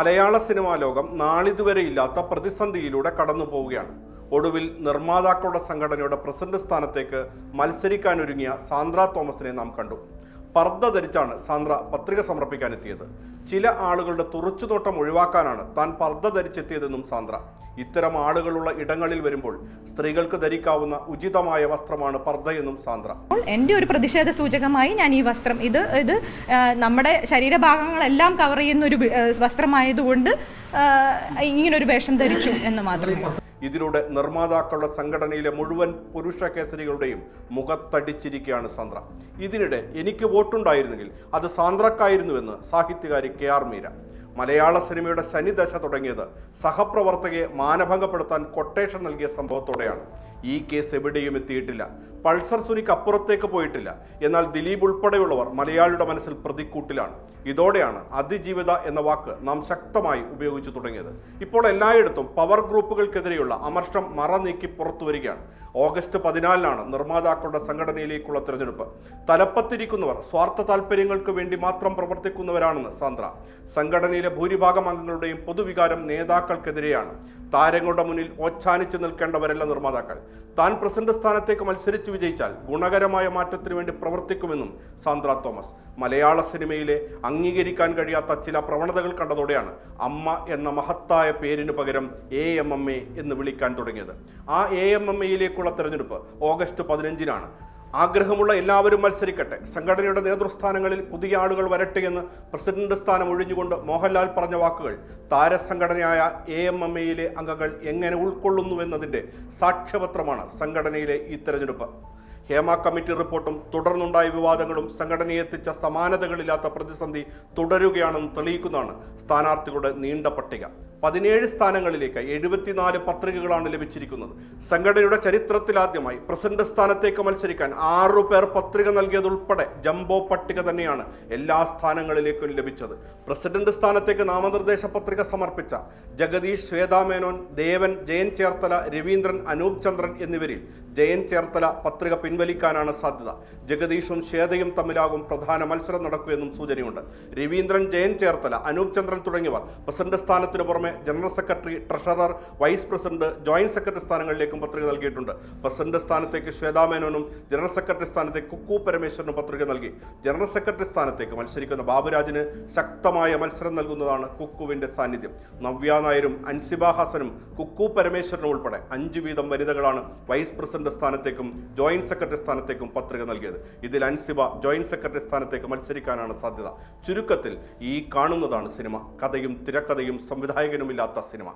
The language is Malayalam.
മലയാള സിനിമാ ലോകം നാളിതുവരെ ഇല്ലാത്ത പ്രതിസന്ധിയിലൂടെ കടന്നു പോവുകയാണ്. ഒടുവിൽ നിർമ്മാതാക്കളുടെ സംഘടനയുടെ പ്രസിഡന്റ് സ്ഥാനത്തേക്ക് മത്സരിക്കാനൊരുങ്ങിയ സാന്ദ്ര തോമസിനെ നാം കണ്ടു. പർദ്ദ ധരിച്ചാണ് സാന്ദ്ര പത്രിക സമർപ്പിക്കാനെത്തിയത്. ചില ആളുകളുടെ തുറച്ചുനോട്ടം ഒഴിവാക്കാനാണ് താൻ പർദ്ദ ധരിച്ചെത്തിയതെന്നും സാന്ദ്ര ഇത്തരം ആളുകളുള്ള ഇടങ്ങളിൽ വരുമ്പോൾ സ്ത്രീകൾക്ക് ധരിക്കാവുന്ന ഉചിതമായ വസ്ത്രമാണ് പർദ്ദയെന്നും സാന്ദ്ര. എന്റെ എന്റെ ഒരു പ്രതിഷേധ സൂചകമായി ഞാൻ ഈ വസ്ത്രം ഇത് ഇത് നമ്മുടെ ശരീരഭാഗങ്ങളെല്ലാം കവർ ചെയ്യുന്ന ഒരു വസ്ത്രമായതുകൊണ്ട് ഇങ്ങനെ ഇങ്ങനൊരു വേഷം ധരിച്ചു എന്ന് മാത്രമേ ഇതിലൂടെ നിർമ്മാതാക്കളുടെ സംഘടനയിലെ മുഴുവൻ പുരുഷ കേസരികളുടെയും മുഖത്തടിച്ചിരിക്കുകയാണ് സാന്ദ്ര. ഇതിനിടെ എനിക്ക് വോട്ടുണ്ടായിരുന്നെങ്കിൽ അത് സാന്ദ്രക്കായിരുന്നുവെന്ന് സാഹിത്യകാരി കെ ആർ മീര. മലയാള സിനിമയുടെ ശനിദശ തുടങ്ങിയത് സഹപ്രവർത്തകയെ മാനഭംഗപ്പെടുത്താൻ കൊട്ടേഷൻ നൽകിയ സംഭവത്തോടെയാണ്. ഈ കേസ് എവിടെയും എത്തിയിട്ടില്ല. പൾസർ സുനിക്ക് അപ്പുറത്തേക്ക് പോയിട്ടില്ല. എന്നാൽ ദിലീപ് ഉൾപ്പെടെയുള്ളവർ മലയാളിയുടെ മനസ്സിൽ പ്രതിക്കൂട്ടിലാണ്. ഇതോടെയാണ് അതിജീവിത എന്ന വാക്ക് നാം ശക്തമായി ഉപയോഗിച്ചു തുടങ്ങിയത്. ഇപ്പോൾ എല്ലായിടത്തും പവർ ഗ്രൂപ്പുകൾക്കെതിരെയുള്ള അമർഷം മറ നീക്കി പുറത്തു വരികയാണ്. ഓഗസ്റ്റ് പതിനാലിനാണ് നിർമ്മാതാക്കളുടെ സംഘടനയിലേക്കുള്ള തിരഞ്ഞെടുപ്പ്. തലപ്പത്തിരിക്കുന്നവർ സ്വാർത്ഥ താല്പര്യങ്ങൾക്ക് വേണ്ടി മാത്രം പ്രവർത്തിക്കുന്നവരാണെന്ന് സാന്ദ്ര. സംഘടനയിലെ ഭൂരിഭാഗം അംഗങ്ങളുടെയും പൊതുവികാരം നേതാക്കൾക്കെതിരെയാണ്. താരങ്ങളുടെ മുന്നിൽ ഓച്ഛാനിച്ചു നിൽക്കേണ്ടവരല്ല നിർമ്മാതാക്കൾ. താൻ പ്രസിഡന്റ് സ്ഥാനത്തേക്ക് മത്സരിച്ച് വിജയിച്ചാൽ ഗുണകരമായ മാറ്റത്തിന് വേണ്ടി പ്രവർത്തിക്കുമെന്നും സാന്ദ്ര തോമസ്. മലയാള സിനിമയിലെ അംഗീകരിക്കാൻ കഴിയാത്ത ചില പ്രവണതകൾ കണ്ടതോടെയാണ് അമ്മ എന്ന മഹത്തായ പേരിന് പകരം എ എം എം എ എന്ന് വിളിക്കാൻ തുടങ്ങിയത്. ആ എ എം എം എയിലേക്കുള്ള തെരഞ്ഞെടുപ്പ് ഓഗസ്റ്റ് പതിനഞ്ചിനാണ്. ആഗ്രഹമുള്ള എല്ലാവരും മത്സരിക്കട്ടെ. സംഘടനയുടെ നേതൃസ്ഥാനങ്ങളിൽ പുതിയ ആളുകൾ വരട്ടെ എന്ന് പ്രസിഡന്റ് സ്ഥാനം ഒഴിഞ്ഞുകൊണ്ട് മോഹൻലാൽ പറഞ്ഞ വാക്കുകൾ. താരസംഘടനയായ എ എം എം എയിലെ അംഗങ്ങൾ എങ്ങനെ ഉൾക്കൊള്ളുന്നുവെന്നതിന്റെ സാക്ഷ്യപത്രമാണ് സംഘടനയിലെ ഈ തെരഞ്ഞെടുപ്പ്. ഹേമ കമ്മിറ്റി റിപ്പോർട്ടും തുടർന്നുണ്ടായ വിവാദങ്ങളും സംഘടനയെ എത്തിച്ച സമാനതകളില്ലാത്ത പ്രതിസന്ധി തുടരുകയാണെന്ന് തെളിയിക്കുന്നതാണ് സ്ഥാനാർത്ഥികളുടെ നീണ്ട പട്ടിക. പതിനേഴ് സ്ഥാനങ്ങളിലേക്ക് എഴുപത്തിനാല് പത്രികകളാണ് ലഭിച്ചിരിക്കുന്നത്. സംഘടനയുടെ ചരിത്രത്തിലാദ്യമായി പ്രസിഡന്റ് സ്ഥാനത്തേക്ക് മത്സരിക്കാൻ ആറു പേർ പത്രിക നൽകിയതുൾപ്പെടെ ജംബോ പട്ടിക തന്നെയാണ് എല്ലാ സ്ഥാനങ്ങളിലേക്കും ലഭിച്ചത്. പ്രസിഡന്റ് സ്ഥാനത്തേക്ക് നാമനിർദ്ദേശ പത്രിക സമർപ്പിച്ച ജഗദീഷ് ശ്വേതാമേനോൻ ദേവൻ ജയൻ ചേർത്തല രവീന്ദ്രൻ അനൂപ് ചന്ദ്രൻ എന്നിവരിൽ ജയൻ ചേർത്തല പത്രിക പിൻവലിക്കാനാണ് സാധ്യത. ജഗദീഷും ശ്വേതയും തമ്മിലാകും പ്രധാന മത്സരം നടക്കുമെന്നും സൂചനയുണ്ട്. രവീന്ദ്രൻ ജയൻ ചേർത്തല അനൂപ് ചന്ദ്രൻ തുടങ്ങിയവർ പ്രസിഡന്റ് സ്ഥാനത്തിന് പുറമെ general secretary treasurer vice president joint secretary സ്ഥാനങ്ങളിലേക്കും പത്രിക നൽകിയിട്ടുണ്ട്. പ്രസിഡന്റ് സ്ഥാനത്തേക്ക് ശ്വേതാമേനോനും ജനറൽ സെക്രട്ടറി സ്ഥാനത്തേക്ക് കുക്കു പരമേശ്വരനും പത്രിക നൽകി. ജനറൽ സെക്രട്ടറി സ്ഥാനത്തേക്ക് മത്സരിക്കുന്ന ബാബുരാജിന് ശക്തമായ മത്സരം നൽകുന്നതാണ് കുക്കുവിന്റെ സാന്നിധ്യം. നവ്യ നായരും അൻസിബ ഹാസനും കുക്കു പരമേശ്വരനും ഉൾപ്പെടെ അഞ്ചു വീതം വനിതകളാണ് വൈസ് പ്രസിഡന്റ് സ്ഥാനത്തേക്കും ജോയിന്റ് സെക്രട്ടറി സ്ഥാനത്തേക്കും പത്രിക നൽകിയത്. ഇതിൽ അൻസിബ ജോയിന്റ് സെക്രട്ടറി സ്ഥാനത്തേക്ക് മത്സരിക്കാനാണ് സാധ്യത. ചുരുക്കത്തിൽ ഈ കാണുന്നതാണ് സിനിമ. കഥയും തിരക്കഥയും സംവിധായകനുമില്ലാത്ത സിനിമ.